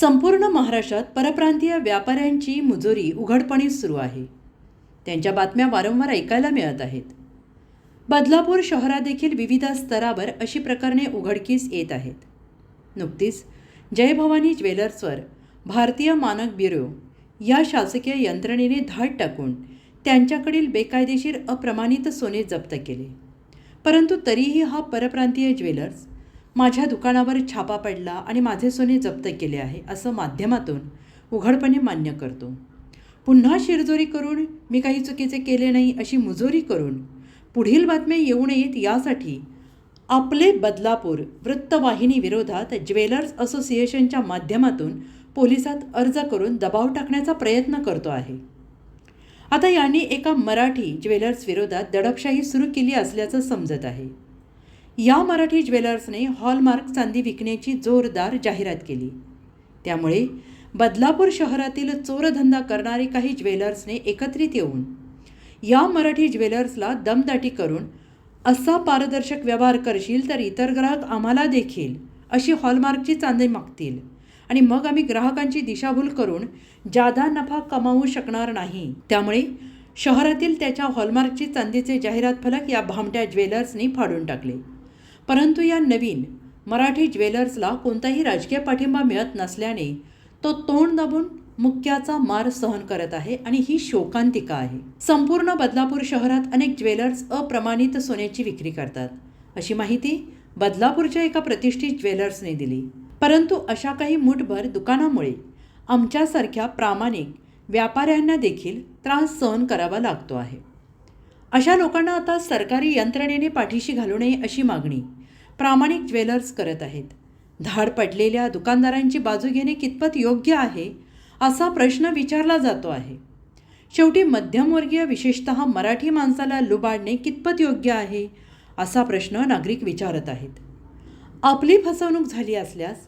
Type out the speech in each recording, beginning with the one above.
संपूर्ण महाराष्ट्रात परप्रांतीय व्यापाऱ्यांची मुजोरी उघडपणे सुरू आहे. त्यांच्या बातम्या वारंवार ऐकायला मिळत आहेत. बदलापूर शहरादेखील विविध स्तरावर अशी प्रकरणे उघडकीस येत आहेत. नुकतीच जय भवानी ज्वेलर्सवर भारतीय मानक ब्युरो या शासकीय यंत्रणेने धाड टाकून त्यांच्याकडील बेकायदेशीर अप्रमाणित सोने जप्त केले. परंतु तरीही हा परप्रांतीय ज्वेलर्स माझ्या दुकानावर छापा पडला आणि माझे सोने जप्त केले आहे असं माध्यमातून उघडपणे मान्य करतो. पुन्हा शिरजोरी करून मी काही चुकीचे केले नाही अशी मुजोरी करून पुढील बातम्या येऊ नयेत यासाठी आपले बदलापूर वृत्तवाहिनी विरोधात ज्वेलर्स असोसिएशनच्या माध्यमातून पोलिसात अर्ज करून दबाव टाकण्याचा प्रयत्न करतो आहे. आता यांनी एका मराठी ज्वेलर्स विरोधात दडपशाही सुरू केली असल्याचं समजत आहे. या मराठी ज्वेलर्सने हॉलमार्क चांदी विकण्याची जोरदार जाहिरात केली. त्यामुळे बदलापूर शहरातील चोरधंदा करणारे काही ज्वेलर्सने एकत्रित येऊन या मराठी ज्वेलर्सला दमदाटी करून असा पारदर्शक व्यवहार करशील तर इतर ग्राहक आम्हाला देखील अशी हॉलमार्कची चांदी मागतील आणि मग आम्ही ग्राहकांची दिशाभूल करून जादा नफा कमावू शकणार नाही. त्यामुळे शहरातील त्याच्या हॉलमार्कची चांदीचे जाहिरात फलक या भामट्या ज्वेलर्सनी फाडून टाकले. परंतु या नवीन मराठी ज्वेलर्सला कोणताही राजकीय पाठिंबा मिळत नसल्याने तो तोंड दाबून मुक्याचा मार सहन करत आहे आणि ही शोकांतिका आहे. संपूर्ण बदलापूर शहरात अनेक ज्वेलर्स अप्रमाणित सोन्याची विक्री करतात. अशी माहिती बदलापूरच्या एका प्रतिष्ठित ज्वेलर्सने दिली. परंतु अशा काही मुठभर दुकानामुळे आमच्यासारख्या प्रामाणिक व्यापाऱ्यांना देखील त्रास सहन करावा लागतो आहे. अशा लोकांना आता सरकारी यंत्रणेने पाठीशी घालू नये अशी मागणी प्रामाणिक ज्वेलर्स करत आहेत. धाड पडलेल्या दुकानदारांची बाजू घेणे कितपत योग्य आहे असा प्रश्न विचारला जातो आहे. शेवटी मध्यमवर्गीय विशेषतः मराठी माणसाला लुबाडणे कितपत योग्य आहे असा प्रश्न नागरिक विचारत आहेत. आपली फसवणूक झाली असल्यास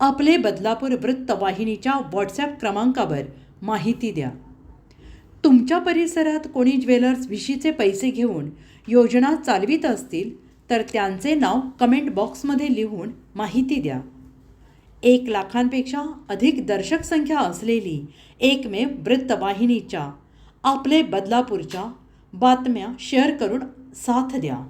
आपले बदलापूर वृत्तवाहिनीच्या व्हॉट्सॲप क्रमांकावर माहिती द्या. तुमच्या परिसरात कोणी ज्वेलर्स विशीचे पैसे घेऊन योजना चालवित असतील तर त्यांचे नाव कमेंट बॉक्समध्ये लिहून माहिती द्या. एक लाखांपेक्षा अधिक दर्शक संख्या असलेली एकमेव वृत्तवाहिनीच्या आपले बदलापूरच्या बातम्या शेअर करून साथ द्या.